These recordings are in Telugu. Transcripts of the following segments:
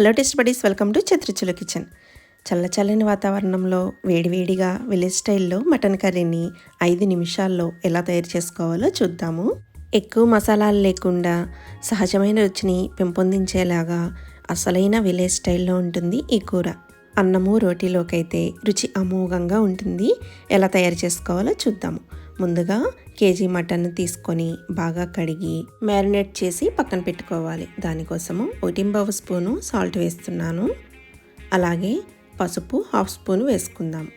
Hello test buddies welcome to చత్రిచుల kitchen. చల్లచల్లని వాతావరణంలో వేడివేడిగా విలేజ్ స్టైల్లో మటన్ కర్రీని ఐదు నిమిషాల్లో ఎలా తయారు చేసుకోవాలో చూద్దాము. ఎక్కువ మసాలాలు లేకుండా సహజమైన రుచిని పెంపొందించేలాగా అసలైన విలేజ్ స్టైల్లో ఉంటుంది ఈ కూర. అన్నము రోటీలోకైతే రుచి అమోఘంగా ఉంటుంది. ఎలా తయారు చేసుకోవాలో చూద్దాము. ముందుగా కేజీ మటన్ తీసుకొని బాగా కడిగి మ్యారినేట్ చేసి పక్కన పెట్టుకోవాలి. దానికోసము ఒకటింబావు స్పూను సాల్ట్ వేస్తున్నాను. అలాగే పసుపు హాఫ్ స్పూన్ వేసుకుందాం.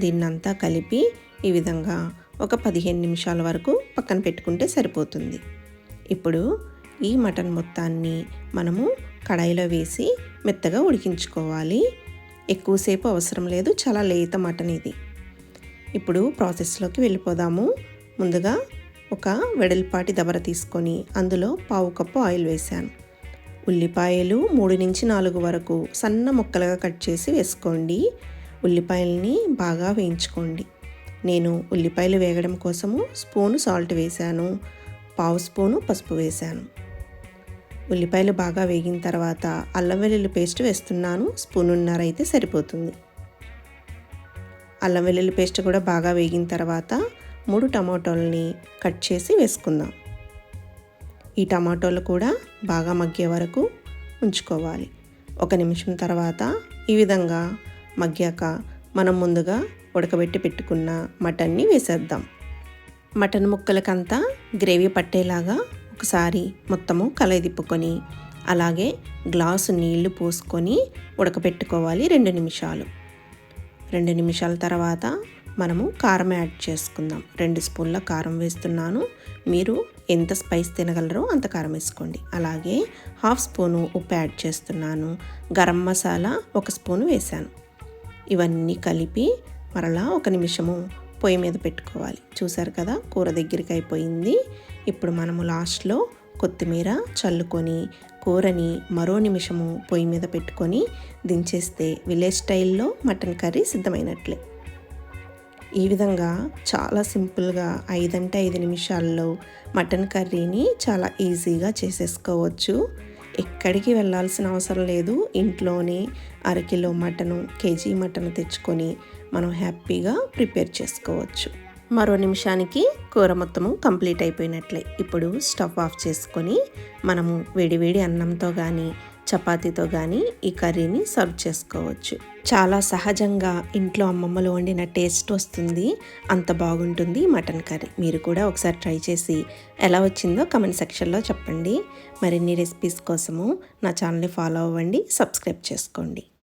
దీన్నంతా కలిపి ఈ విధంగా ఒక పదిహేను నిమిషాల వరకు పక్కన పెట్టుకుంటే సరిపోతుంది. ఇప్పుడు ఈ మటన్ మొత్తాన్ని మనము కడాయిలో వేసి మెత్తగా ఉడికించుకోవాలి. ఎక్కువసేపు అవసరం లేదు చాలా లేత మటన్ ఇది. ఇప్పుడు ప్రాసెస్లోకి వెళ్ళిపోదాము. ముందుగా ఒక వెడల్పాటి దబర తీసుకొని అందులో పావు కప్పు ఆయిల్ వేశాను. ఉల్లిపాయలు మూడు నుంచి నాలుగు వరకు సన్న ముక్కలుగా కట్ చేసి వేసుకోండి. ఉల్లిపాయలని బాగా వేయించుకోండి. నేను ఉల్లిపాయలు వేగడం కోసము స్పూను సాల్ట్ వేశాను. పావు స్పూను పసుపు వేశాను. ఉల్లిపాయలు బాగా వేగిన తర్వాత అల్లం వెల్లుల్లి పేస్ట్ వేస్తున్నాను. స్పూనున్నర అయితే సరిపోతుంది. అల్లం వెల్లుల్లి పేస్ట్ కూడా బాగా వేగిన తర్వాత మూడు టమాటోలని కట్ చేసి వేసుకుందాం. ఈ టమాటోలు కూడా బాగా మగ్గే వరకు ఉంచుకోవాలి. ఒక నిమిషం తర్వాత ఈ విధంగా మగ్గాక మనం ముందుగా ఉడకబెట్టి పెట్టుకున్న మటన్ని వేసేద్దాం. మటన్ ముక్కలకంతా గ్రేవీ పట్టేలాగా ఒకసారి మొత్తము కలయిదిప్పుకొని అలాగే గ్లాసు నీళ్ళు పోసుకొని ఉడకబెట్టుకోవాలి రెండు నిమిషాలు. రెండు నిమిషాల తర్వాత మనము కారం యాడ్ చేసుకుందాం. రెండు స్పూన్ల కారం వేస్తున్నాను. మీరు ఎంత స్పైస్ తినగలరో అంత కారం వేసుకోండి. అలాగే హాఫ్ స్పూను ఉప్పు యాడ్ చేస్తున్నాను. గరం మసాలా ఒక స్పూను వేశాను. ఇవన్నీ కలిపి మరలా ఒక నిమిషము పొయ్యి మీద పెట్టుకోవాలి. చూసారు కదా? కూర దగ్గరికి అయిపోయింది. ఇప్పుడు మనము లాస్ట్లో కొత్తిమీర చల్లుకొని కూరని మరో నిమిషము పొయ్యి మీద పెట్టుకొని దించేస్తే విలేజ్ స్టైల్లో మటన్ కర్రీ సిద్ధమైనట్లే. ఈ విధంగా చాలా సింపుల్గా ఐదంటే ఐదు నిమిషాల్లో మటన్ కర్రీని చాలా ఈజీగా చేసేసుకోవచ్చు. ఎక్కడికి వెళ్ళాల్సిన అవసరం లేదు. ఇంట్లోనే అరకిలో మటను కేజీ మటన్ తెచ్చుకొని మనం హ్యాపీగా ప్రిపేర్ చేసుకోవచ్చు. మరో నిమిషానికి కూర మొత్తము కంప్లీట్ అయిపోయినట్లే. ఇప్పుడు స్టవ్ ఆఫ్ చేసుకొని మనము వేడివేడి అన్నంతో కానీ చపాతీతో కానీ ఈ కర్రీని సర్వ్ చేసుకోవచ్చు. చాలా సహజంగా ఇంట్లో అమ్మమ్మలు వండిన టేస్ట్ వస్తుంది. అంత బాగుంటుంది మటన్ కర్రీ. మీరు కూడా ఒకసారి ట్రై చేసి ఎలా వచ్చిందో కమెంట్ సెక్షన్లో చెప్పండి. మరిన్ని రెసిపీస్ కోసము నా ఛానల్ని ఫాలో అవ్వండి సబ్స్క్రైబ్ చేసుకోండి.